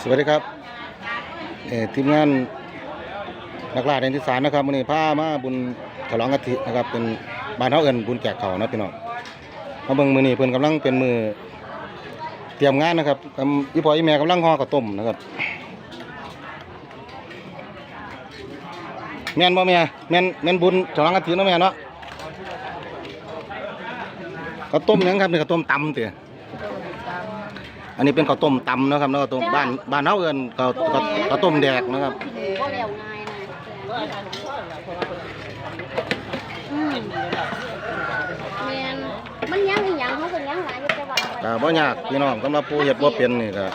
สวัสดีครับเออทีมงานนักล่าแดนที่สารนะครับวันนี้พามาบุญฉลองกะทินะครับ เป็นบ้านเฮาเอิ้นบุญแจกเขานะพี่น้องมาเบิ่งมื้อนี้เพิ่นกำลังเป็นมือเตรียมงานนะครับกำอีพ่ออีแม่กำลังห่อข้าวต้มนะครับแม่นบ่แม่แม่นแม่นบุญฉลองกะทิเนาะแม่เนาะข้าวต้มหยังครับนี่ข้าวต้มตำติอั นนี้เป็นข้าวต้มตำนะครับแล้วก็ต้มบ้านบ้านเฮาเอิ้นข้าวข้าวข้าวต้มแดกนะครับ ก็เร็วง่ายนะอืมแมนมันยังอีหยังเขาก็ยังหลายอยู่แต่ว่าก็บ่ยากพี่น้องสำหรับผู้เฮ็ดบ่เป็นนี่ก็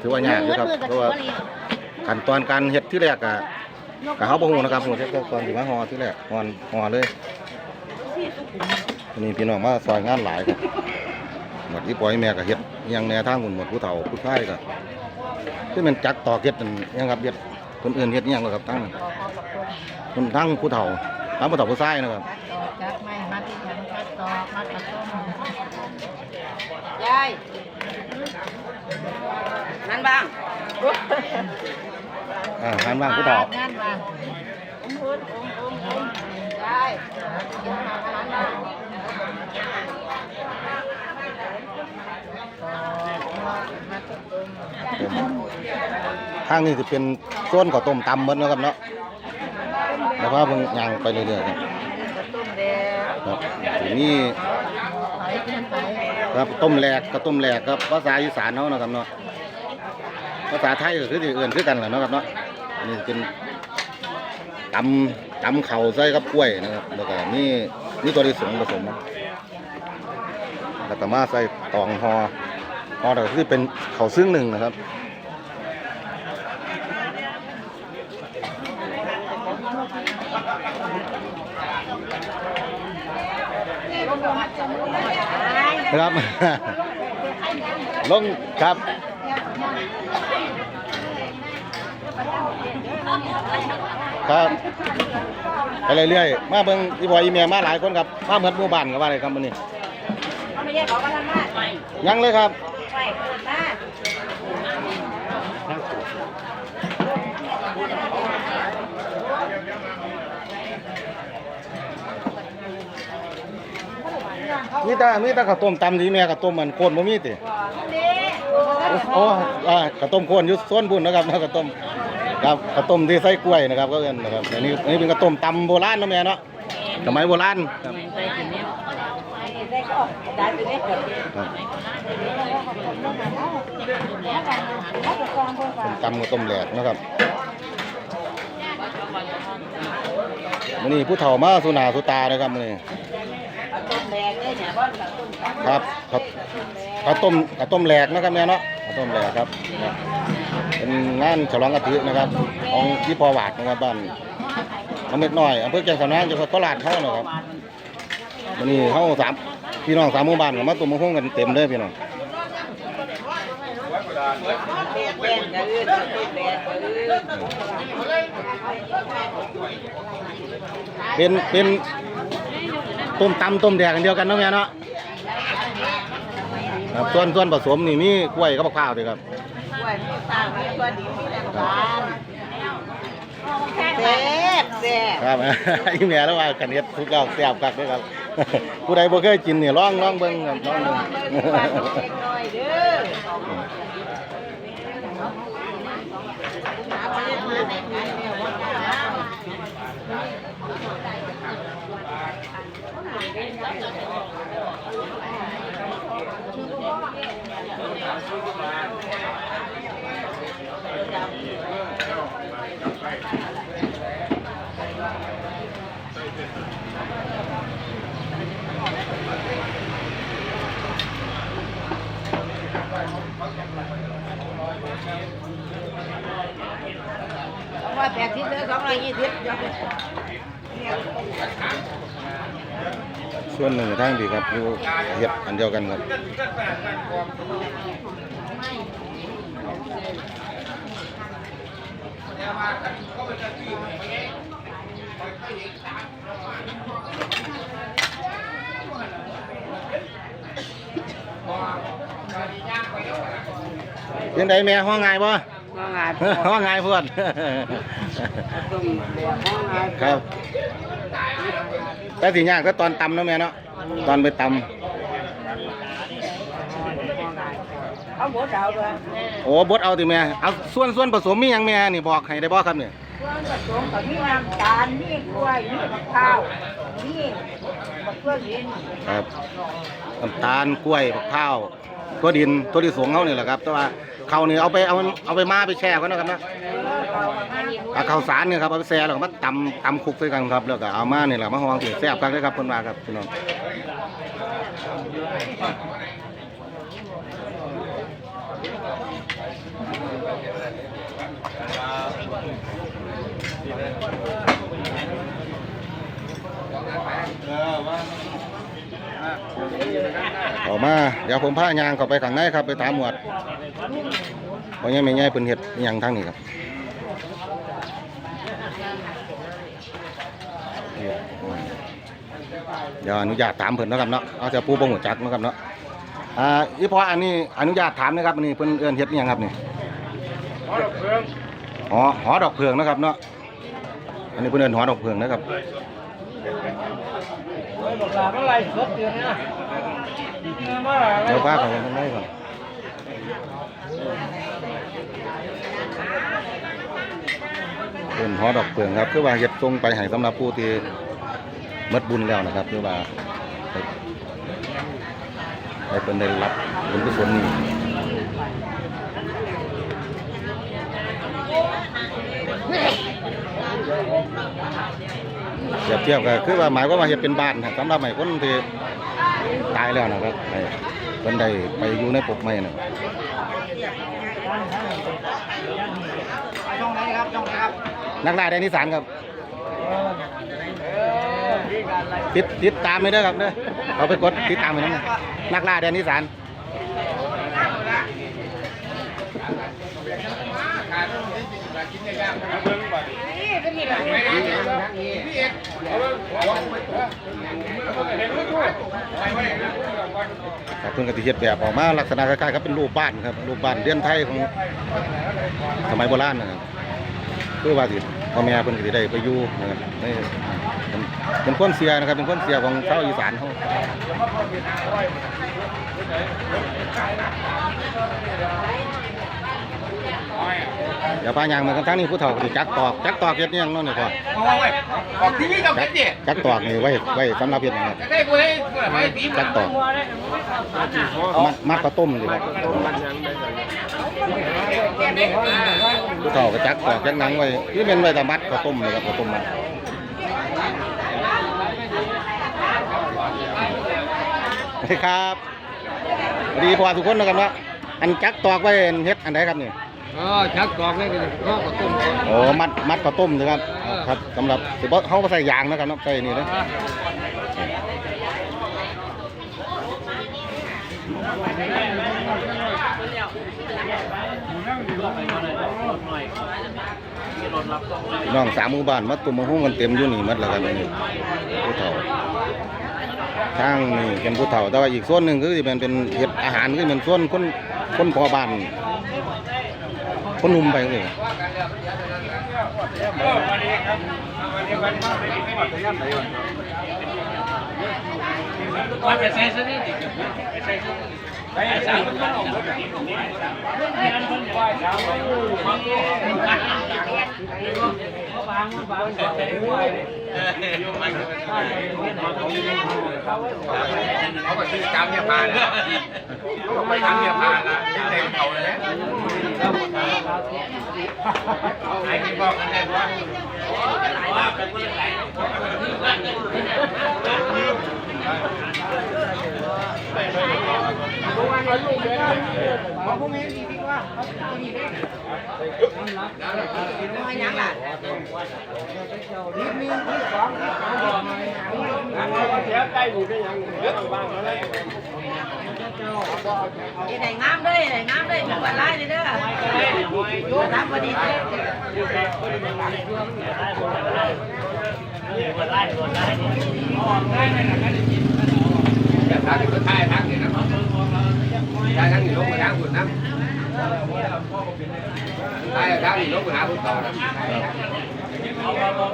ถือว่ายากอยู่ครับเพราะว่าขั้นตอนการเฮ็ดที่แรกก็ก็เฮาบ่ฮู้นะครับฮู้แต่ขั้นตอนที่มาห่อที่แรกห่อห่อเลยนี่พี่น้องมาซอยงานหลายครับหมดที่ปล่อยแม่ก็เฮ็ดอิห ยังแนวทางหมุนหมดผู้เฒ่าผู้ชายก็คือมันจักตอกเฮ็ดนั่นอิหยังครับเฮ็ดคนอื่นเฮ็ดอิหยังบ่ครับทั้งนั้นคนทั้งผู้เฒ่าทั้งผู้เฒ่าผู้ชายนะครับจับไม่มัดที่แขนมัดตอกมัดกระต้มยายนั่นบ้างอ่าทานบ้างผู้เฒ่านั่นมาอุ้มพุดอุ้มอุ้มอุ้มยายกินอาหารบ้าง ทางนี้จะเป็นส่วนข้าวต้มตำเหมดเนาะครับเนาะแล้วว่าเพิ่งย่างไปเรื่อยๆครับครับทีนี้ไปขึ้นไปครับต้มแหลกกับต้มแหลกครับภาษาอีสานเนาะนะครับเนาะภาษาไทยก็คือที่เอื่นคือกันแหละเนาะครับเนาะนนี้เป็นตำตำเข่าใส่กับกล้วยนะครับแล้วก็นี่นี่ตัวที่สงผสมแล้วก็มาใส่ตองหอ หอแต่คือเป็นเข่าวซึ่งหนึ่งนะครับครับ ลงครับครับไปเรื่อยๆ มาเบิ่งอีบอยอีเมียมาหลายคนครับมาเหมือนหมู่บ้านกับว่าอะไรครับวันนี้ไม่ใช่เขาก็ทำมายังเลยครับ ไปมามีแต่มีแต่ข้าวต้มตำที่แม่ข้าวต้มมันโคนบ่มีติโอ้อ่าข้าวต้มโคนอยู่โซนบุญนะครับข้าวต้มครับข้าวต้มที่ใส่กล้วยนะครับก็เอิ้นนะครับอันนี้อันนี้เป็นข้าวต้มตำโบราณเนาะแม่เนาะสมัยโบราณครับ ก็ได้ไปได้ก่อนครับต้มตำกับต้มแหลกนะครับมื้อนี้ผู้เฒ่ามาสุนาสุตานะครับมื้อนี้ต้มแดงเนี่ยเนี่ยบ้านกับต้มครับครับข้าวต้มข้าวต้มแหลกนะครับแม่เนาะข้าวต้มแหลกครับ เป็นงานฉลองกะทินะครับ ของที่พอหวาดนะครับบ้านน้ำเม็ดน้อยอำเภอแก่งสำนักจังหวัดโคราชเท่านะครับวันนี้เฮาสามพี่น้องสามหมู่บ้านก็มาตุ่มมาห้องกันเต็มเลยพี่น้อง แดงกับอื่นต้มแดงกับอื่น เป็นเป็นต้มตำต้มแดกกันเดียวกันเนาะแม่เนาะครับส่วนส่วนผสมนี่มีกล้วยกับมะพร้าวด้วยครับกล้วยมีตามีตัวดีมีแต่หวานแซ่บแซ่บครับอีแม่แล้วว่ากันเฮ็ดทุกเก้าแซ่บคักด้อครับ ผู้ใดบ่เคยกินนี่ลองลองเบิ่งครับลองเบิ่งเล็กน้อยเด้อ Thank you. อยแปดสิบเด้อสองร้อยยี่สิบส่วนหนึ่งทางดีครับอยู่เฮ็ดอันเดียวกันครับยังไงแม่ห้องไงบ่ ว่าไงห้องไงเพื่อนต้มแดดว่าไงครับแต่สิยากก็ตอนตำเนาะแม่เนาะตอนไปตเอาหมูดาวด้วยำโอ้บดเอาติแม่เอาส่วนส่วนผสมมีหยังแม่นี่บอกให้ได้บ่ครับเนี่ยส่วนผสมกับมีน้ำตาลมีกล้วยมีมะพร้าวมีมะเขือดินครับน้ำตาลกล้วยมะพร้าว ตัวดินตัวที่สงเขานี่แหละครับ แต่ว่าเขาเนี่ยเอาไปเอาเอาไปมาไปแช่ก่อนะครับนะเอาเข้าวสารเนี่ยครับเอาไปแช่แล้วก็มาตำตำคุกใส่กันครับ แล้วก็เอามานี่แหละมาห้องถึงแซ่บกันเลยครับเพิ่นว่าครับพี่น้องออ กมา เดี๋ยวผมพายางเข้าไปข้างในครับ ไปถามหมวดเพราะยังไม่ง่ายเพิ่นเฮ็ดอหยังทางนี้ครับเดี๋ยวอนุญาตถามเพิ่นนะครับเนาะเอาจะปูบ่หัวจักนะครับเนาะอ่าอีพออันนี้อนุญาตถามนะครับนนี้เพิ่นเอิ้นเฮ็ดอิหยังครับนี่หอหอดอกเพืองนะครับเนาะอันนี้เพิ่นเอิ้นหอดอกเพืองนะครับ เดี๋ยวพาเขาไปข้างในก่อนเอิ้นหอดอกเพืองครับคือว่าเฮ็ดส่งไปให้สำหรับผู้ที่มดบุญแล้วนะครับคือว่าให้เป็นได้รับบุญกุศลนี้เทียบเทียบก็คือว่าหมายความว่าเฮ็ดเป็นบ้านสำหรับให้คนที่ ตายแล้วนะครับให้เพิ่นได้ไปอยู่ในปกไม้นะช่องไหนครับช่องไหนครับ นักล่าแดนอีสานครับติดติดตามไม่ได้อครับเด้อเขาไปกดติดตามไปนั่นนะนักล่าแดนอีสาน ครับเพิ่นก็สิเฮ็ดแบบออกมาลักษณะคล้ายๆกับเป็นรูปบ้านครับรูปบ้านเรือนไทยของสมัยโบราณนะครับคือว่าสิพ่อแม่เพิ่นก็สิได้ไปอยู่นะครับนเป็นเป็นคนเสียนะครับเป็นคนเสียของชาวอีสานเขา เดี๋ยวพายางมากันทั้งนี้ผู้เฒ่าสิจักตอกจักตอกเฮ็ดอิหยังเนาะนี่พ่อเอาไว้ออกทีวีกับจัเด็กดดิจักตอกนี่ไว้ไว้สำหรับเฮ็ดหยังครับจะได้กูให้กูให้ตีจักตอกมัดมัดข้าวต้มดีครับผู้เฒ่าก็จักตอกจักหนังไว้ที่เป็นไว้แต่มัดข้าวต้มเลยครับข้าวต้มมัดสวัสดีครับสวัสดีพ่อทุกคนนะครับเนาะอันจักตอกไว้เฮ็ดอันไหนครับนี่ เออชักดอกนี่ก็ข้าวต้มก่อนโอ้มัดมัดข้าวต้มนะครับครับสำหรับสิบ่เขาใส่ยางนะครับใส่นี่นะน้องสามหมู่บ้านมาตุ่มมาหุ้มกันเต็มอยู่นี่มัดแล้วครับนี่ผู้เฒ่าทางนี่เป็นผู้เฒ่าแต่ว่าอีกส่วนหนึ่งคือเป็นเป็นเฮ็ดอาหารคือเป็นส่วนคนคนพอบ้าน คนหนุ่มไปเลยมาไปใส่ซะนี่ดิไปใส่ซะไปใส่มันออกรถเขาก็ซื้อกำเนี่ยมาเนี่ยเขาก็ไปกำเนี่ยมาละที่เต็มเขาเลยนะ ไอ้ที่บอกกันได้ว่าว่าเป็นคนไหนยังไงงามเลยยังไงงามเลยมีวันไล่เลยเด้ อรับวันนี้แต่ถ้าที่คนไทยทักเนี่ยนะถ้าทั้งนี้ลงมาทา งคุณนะตายแล้วนี่ลบไปหาผู้ต่อนะหัว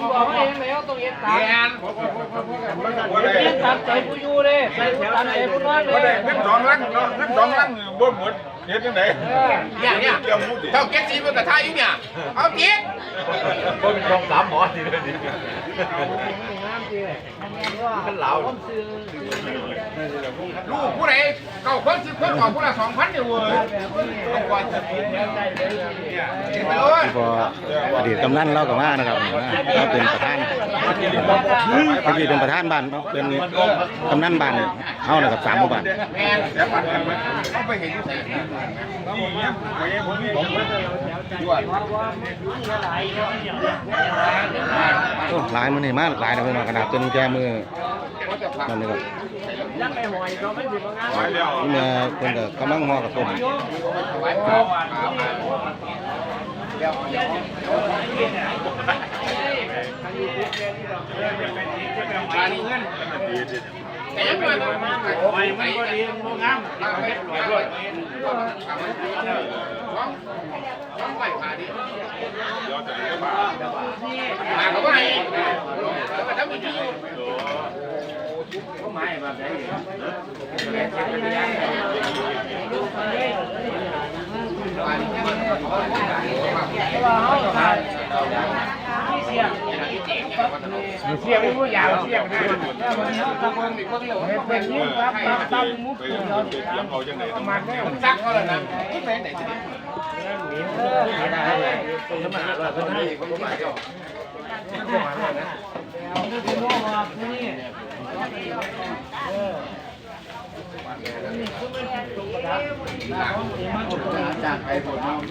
กันยังว่าใส่ลอยเดียวใส่คอกันนี่ใส่ใส่หัวงามเลยโอ้ยถึงไปโดนเอาพี่อะไรตีนไปหมดนี่นะภาพเนี่ยเออตีนได้บอกว่าเองแล้วต้องเย็นตามตัดใจผู้อยู่เลยใส่ตัดใจผู้นอนเลก็ได้ยเงินสองลังเนาะเงินสองลังบ่หมดเฮ็ดจังได๋เนี่ยเนี่ยเกี่ยวหมูติเท่าเก็ตซีมันกับท่าอยู่เนี่ยเอาเก็ต บ่มีช่องสามหมอนี่เลยนี่มันเหลาลูกผู้ใดเก่าคนสิบคนออกผู้ละสองพันเดียวเว้ยต้องก่อนจะกินเนี่ยไปเลยที่พออดีตกำนันเล่ากับมานะครับเราเป็นประธานเมื่อกี้เป็นประธานบ้านเนาเป็นกำนันบ้านเฮานะครับสามหมู่บ้านแม่แต่ปันกันไหมเขาไปเห็นอยู่ไหนด้วยโอ้หลายมันนี่มาหลายนะเพื่อนขนาดจนแกมือนั่นนี่ครับนี่แม่ยเพิ่นก็กำลังห่อกับต้มมานี่เงิน ไม่มาไม่ไม่ก็ดีมันงามเอาเม็ดเรียบร้อยร้องร้องไหวขาดิหาเขาไปแล้วก็ทำวิธี เสียไม่ผู้ยาวเสียนะเป็นยิ่งครับตั้งมุกไปเตรียมเอาจังได๋มันได้ซักเขาแล้วนะไหนไหนจะ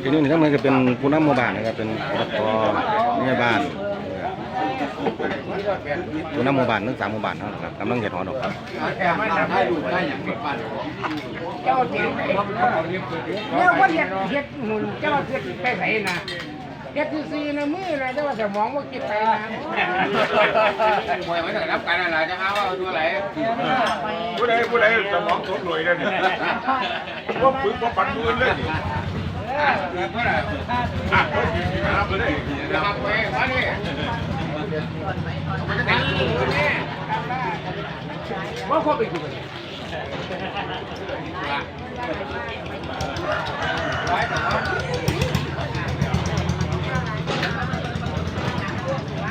ทีนี้นี่ทั้งหมดก็เป็นผู้นำหมู่บ้านนะครับเป็นอบตแม่บ้าน ผู้นำหมู่บ้านทั้งสามหมู่บ้านเนาะครับกำลังเฮ็ดหอดอกครับแค่ไม่ทำให้ดูได้อย่างเป็นปันเจ้าเสียงเนี่ยว่าเฮ็ดเฮ็ดหมุนเจ้าเฮ็ดไปไหนนะเฮ็ดซีนะมือนะแต่ว่าสมองว่าคิดไปนะมวยไม่ได้รับการอะไรจะหาว่าดูอะไรผู้ใดผู้ใดสมองสดรวยเด้อนี่บ่ฝึกบ่ปันมือเลยนี่เมื่อไหร่อะครับเลยจะมาไปมาดิมันจะดังนี่ ว่าเขาไปอยู่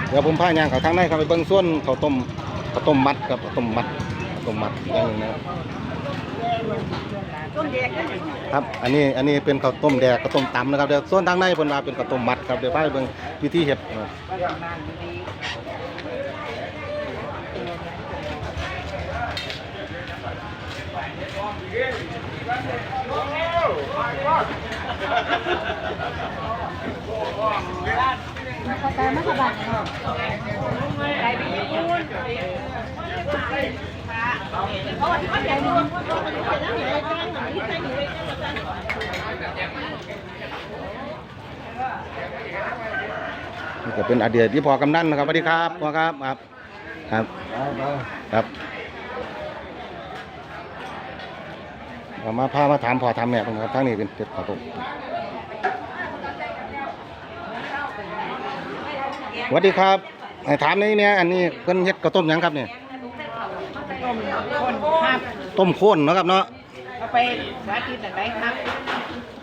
เดี๋ยวผมพายางเขาทางในครับไปเบิ่งส่วนเขาต้มเขาต้มมัดครับต้มมัดต้มมัดอย่างนึงนะครับ ครับ อันนี้อันนี้เป็นข้าวต้มแดกข้าวต้มตำนะครับเดี๋ยวส่วนทางในเพิ่นว่าเป็นข้าวต้มมัดครับเดี๋ยวไปเบิ่งวิธีเฮ็ดนะครับเข้าใจไหมคะบัตรนี่ ก็เป็นอดีตที่พอกำนันนะครับสวัสดีครับพอครับครับครับครับเอามาพามาถามพอถามแม่ผมครับทางนี้เป็นเจ็ดข้าวต้มสวัสดีครับถามนี่เนี่ยอันนี้เพิ่นเฮ็ดข้าวต้มยังครับเนี่ย ต้มข้นเนาะครับเนาะเอาไปสาธิตอะไรครับ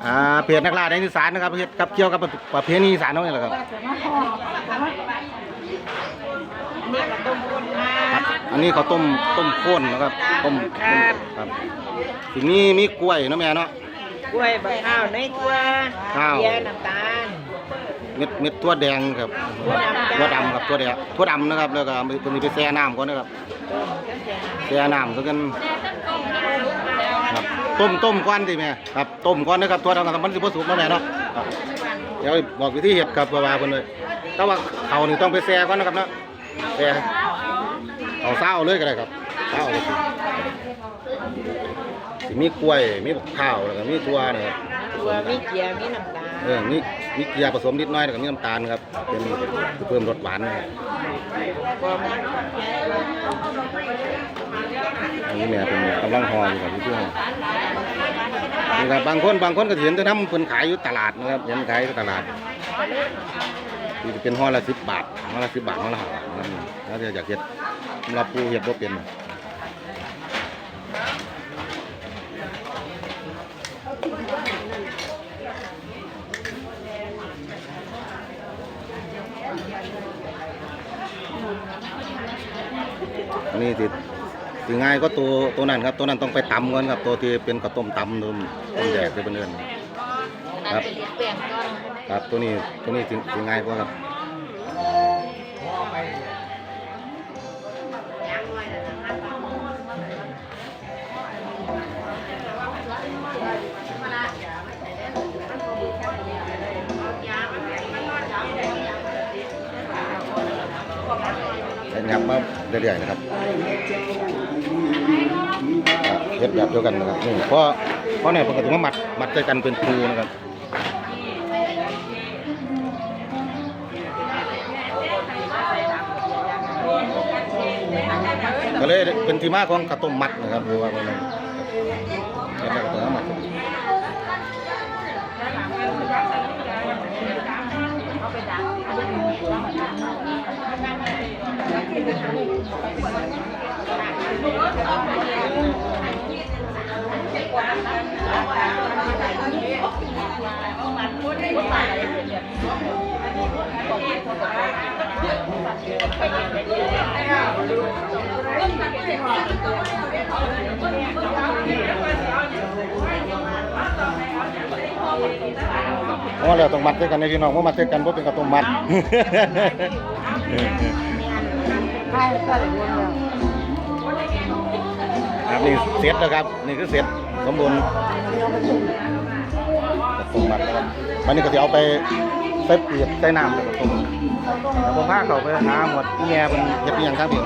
อ่าเพจนักล่าในอีสานนะครับเฮ็ดกับเกี่ยวกับประเพณีอีสานเนาะนี่แหละครับนี่กระต้มคนครับอันนี้เขาวต้มต้มข้นนะครับต้มต้มครับทีนี้มีกล้วยเนาะแม่เนาะกล้วยบะข้าวในตัวข้าวเบียร์น้ำตาล เม็ดเม็ดถั่วแดงครับถั่วดำครับถั่วแดงถั่วดำนะครับแล้วก็เอาไปไปแช่น้ำก่อนนะครับแช่น้ำซะกันครับต้มต้มก่อนสิแม่ครับต้มก่อนนะครับถั่วดำกับมันสิบ่สุกเนาะแม่เนาะเดี๋ยวบอกวิธีเฮ็ดครับว่าว่าเพิ่นเลยแต่ว่าเขานี่ต้องไปแช่ก่อนนะครับเนาะแช่เอาเศร้าเลยก็ได้ครับเศร้าเลยสิมีกล้วยมีข้าวแล้วก็มีถั่วนะครับตัวมีเกียร์มีน้ำตาล เออมีมีเกลือผสมนิดน้อยแล้วก็มีน้ำตาลครับเป็นเพิ่มรสหวานนะครับอันนี้เนี่ยเป็นกำลังห่ออยู่ครับพี่พี่ห่อนี่ครับบางคนบางคนก็เห็นแต่น้ำเพิ่นขายอยู่ตลาดนะครับเห็นขายอยู่ตลาดนี่จะเป็นห่อละสิบบาทห่อละสิบบาทห่อละห้าบาทนะครับแล้วจะอยากเห็ดสำหรับผู้เห็ดบ่เป็น นนี้ที่ที่ง่ายก็ตัวตัวนั้นครับตัวนั้นต้องไปตำก่อนครับตัวที่เป็นข้าวต้มตำนุ่มต้มแดกที่เป็นเอื่นครับครับตัวนี้ตัวนี้สิสิง่ายกว่าครับเป็นยับมา เรื่อยๆนะครับเฮ็ดแบบเดียวกันนะครับนี่เพราะเพราะเนี่ยปกติว่ามัดมัดใจกันเป็นครูนะครับก็เลยเป็นที่มาของข้าวต้มมัดนะครับหรือว่าอะไรนั่นเฮ็ดแบบข้าวต้มมัด เพราะว่าเราต้องมัดด้วยกันในพี่น้องว่ามัดด้วยกันเพราะเป็นข้าวต้มมัด ครับนี่เสร็จแล้วครับ นี่คือเสร็จสมบูรณ์ต้มมัดนะครับวันนี้ก็จะเอาไปใส่เปียกใส่น้ำแล้วก็ต้มแล้วผมพาเขาไปหาหมดที่แง่เป็นเฮ็ดอหย่างข้างเดียว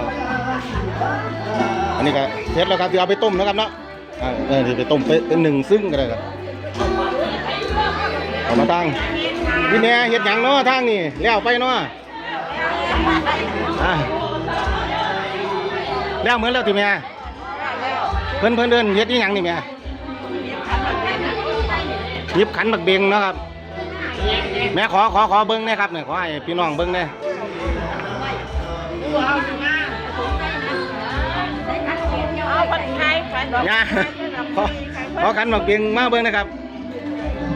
อันนี้ก็เสร็จแล้วครับที่เอาไปต้มนะครับเนาะอ่าเออที่ไปต้มไปเป็นหนึ่งซึ่งก็ได้ครับเอามาตั้งพี่แม่เฮ็ดหยังเนาะทางนี่แล้วไปเนาะอ่า แล้วเหมือนแล้วที่แม่เพิ่นเพิ่นเดินเฮ็ดอีหยังนี่แม่หยิบขันบักเบงเนาะครับ แม่ขอขอขอเบิ้งหนะครับเนี่ยขอให้พี่น้องเบิ้งเนี่ยย่าขอขอขันบักเบงมาเบิ้งนะครับ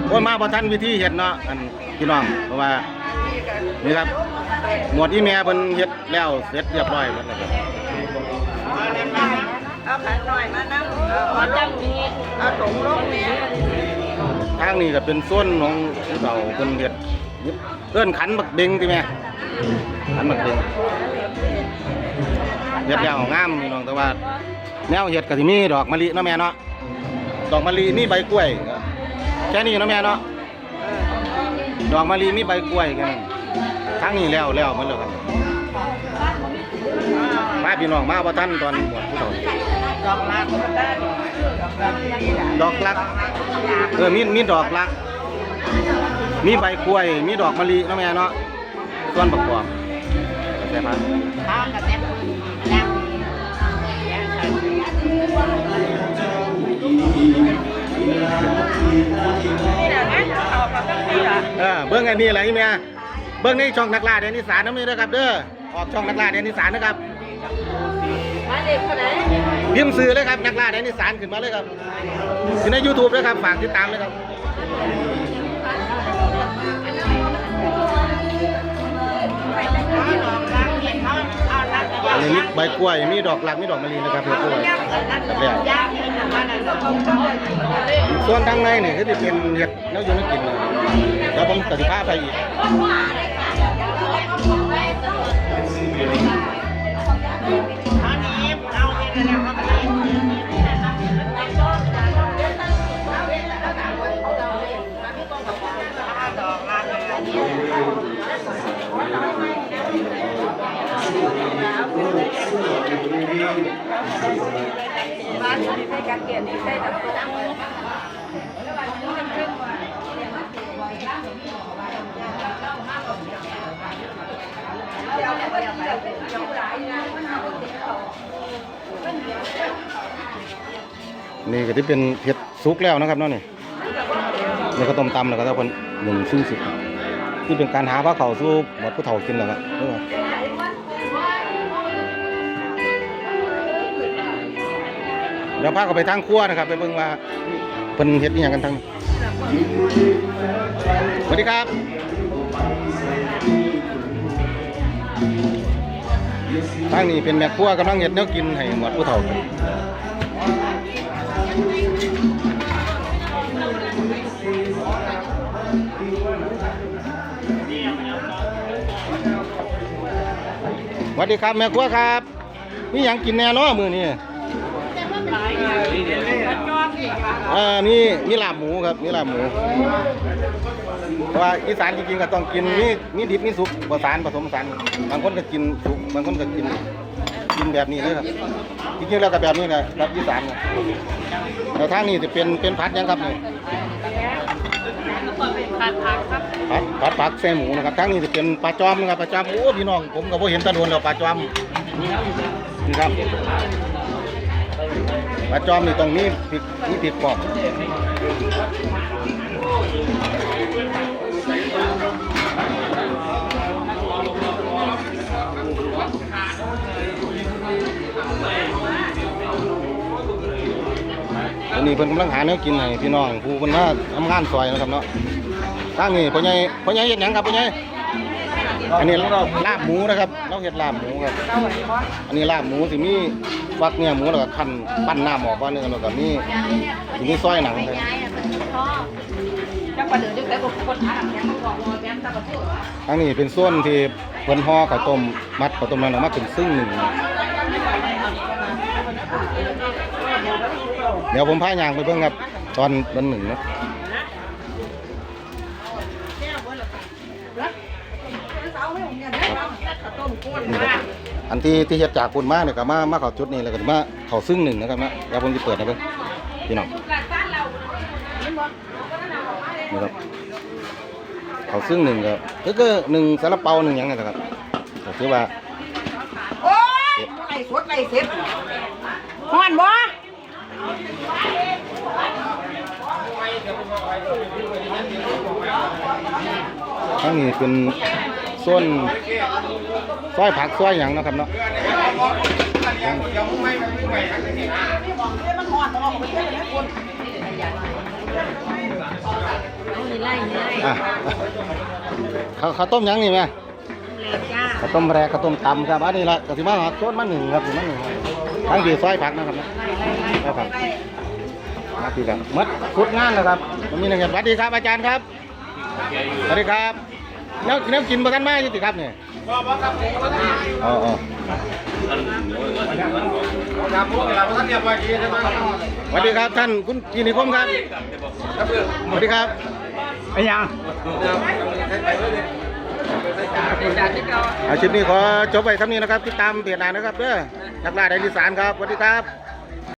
โอ้ยมาบ่ทันวิธีเฮ็ดเนาะอันพี่น้องเพราะว่านี่ครับหมวดอีแม่เพิ่นเฮ็ดแล้วเสร็จเรียบร้อยหมดแล้วครับ เอาขาหน่อยมานะเอาจังนี้เอาถุงลงเนี่ยทางนี้ก็เป็นส่วนของเฒ่าเพิ่นเฮ็ดเอิ้นขันบักเบงติแม่ขันบักเบงเฮ็ดแล้วงามพี่น้องแต่ว่าแนวเห็ดก็สิมีดอกมะลิเนาะแม่เนาะดอกมะลิมีใบกล้วยแค่นี้เนาะแม่เนาะดอกมะลิมีใบกล้วยแค่นั้นทั้งนี้แล้วแล้วหมันแล้วครับ มาพี่น้องมาบ่ทันตอนหมดผู้เฒ่าดอกลากดอกลาศดอกลักเออมีมีดอกลัก มีใบกล้วย มีดอกมะลิเนาะแม่เนาะส่วนประกอบใช่ไหมข้าวกับแซ่บแล้วนี่แหละงั้นเอากับตั้องไอ้นี่อะไรแม่เบิ่งในช่องนักล่าแดนอีสานน้ำนี่นะครับเด้อ ออกช่องนักล่าแดนอีสานนะครับมาเด็กคนไหนพิมพ์ซื้อเลยครับนักล่าแดนอีสานขึ้นมาเลยครับอยู่ใน YouTube เลยครับฝากติดตามเลยครับอันนี้มีใบกล้วยมีดอกหลักมีดอกมะลินะครับเพื่อนด้วยครับแล้วส่วนทางในนี่คือจะเป็นเห็ดแนวอยู่ไม่กินนะแล้วผมตัดสิผ้าไปอีก เปลี่ยนนี้ใส่ตะตุกนี่ก็ที่เป็นเผ็ดซุกแล้วนะครับเนาะนี่นี่ก็ต้มตำแล้วก็ถ้าคนหนึ่งซึ่งสิบที่เป็นการหาผ้าเขาวสู้หมดผู้เฒ่ากินแล้วครับ เดี๋ยวพาเขาไปทางครัวนะครับ ไปเบิ่งว่าเพิ่นเฮ็ดอีหยังกันทางสวัสดีครับทางนี้เป็นแม่ครัวกำลังเฮ็ดแนวกินให้หมดผู้เฒ่าสวัสดีครับแม่ครัวครับมีหยังกินแน่เนาะมื้อนี้ อ่ามีมีลาบหมูครับมีลาบหมูเพราะว่าอีสานจริงๆก็ต้องกินมีมีดิบมีสุกผสานผสมผสานบางคนก็กินสุกบางคนก็กินกินแบบนี้เลยครับจริงๆแล้วก็แบบนี้นะครับอีสานนะแต่ทางนี้จะเป็นเป็นพัดหยังครับนี่ผัดผักครับผัดผัดผักใส่หมูนะครับทางนี้จะเป็นปลาจอมนะครับปลาจอมโอ้พี่น้องผมก็บ่เห็นตะโดนแล้วปลาจอมนี่ครับ ปลาจอมนี่ตรงนี้พริกนี่พริกปอกอันนี้เพิ่นกำลังหาแนวกินให้พี่น้องผู้เพิ่นมาทำงานซอยนะครับเนาะทางนี้พ่อใหญ่พ่อใหญ่เฮ็ดหยังครับพ่อใหญ่ อันนี้ลาบหมูนะครับ เราเฮ็ดลาบหมูครับ อันนี้ลาบหมูสิมีฟักเนี่ยหมูแล้วก็คั่นปั้นหน้ำออกว่าเนื้อแล้วก็มีสิมีซอยหนังเลยจักประเดี๋ยวได้บอกคนหาแกงนี้เป็นส่วนที่เพิ่นห่อข้าวต้มมัดข้าวต้มนั้นออกมาเป็นซึ่งหนึ่งเดี๋ยวผมพายางไปเบิ่งครับ ตอนวันหนึ่งเนาะนี่ครับอันที่ที่เฮ็ดจากคุณมาเนี่ยก็มามาเข้าจุดนี้แล้วก็มาเข้าซึ่งหนึ่งนะครับนะเดี๋ยวผมจะเปิดนะเบิ่งพี่น้องนี่ครับเขาซึ่งหนึ่งก็ก็คือหนึ่งซาลาเปาหนึ่งหยังไงนะครับก็คือว่าโอ้ยไล่สดไล่เสร็จฮ้อนบ่ทั้งนี้เป็นส่วน ซอยผักซอยหยังเนาะครับเนาะเอาไปเฮ็ดให้คนอะข้าวข้าวต้มหยังนี่แม่เลยจ้าข้าวต้มแรกข้าวต้มตำครับอันนี้ละก็สิมาหาโซนมาหนึ่งครับสิมาหนึ่งทั้งที่ซอยผักนะครับนะซอยผักมาทีกันหมัดฟุดงานแล้วครับมันมีหนึ่งสวัสดีครับอาจารย์ครับ สวัสดีครับ แล้วแล้วกินประกันมาอยู่ติครับเนี่ย อ๋อาเอยดีใช่ไหมสวัสดีครับท่านคุณกินิคมครับสวัสดีครับไอ้ยังอาชีพนี้ขอจบไปเท่านี้นะครับติดตามเพจหนานะครับเด้อนักล่าไดลิสานครับสวัสดีครับ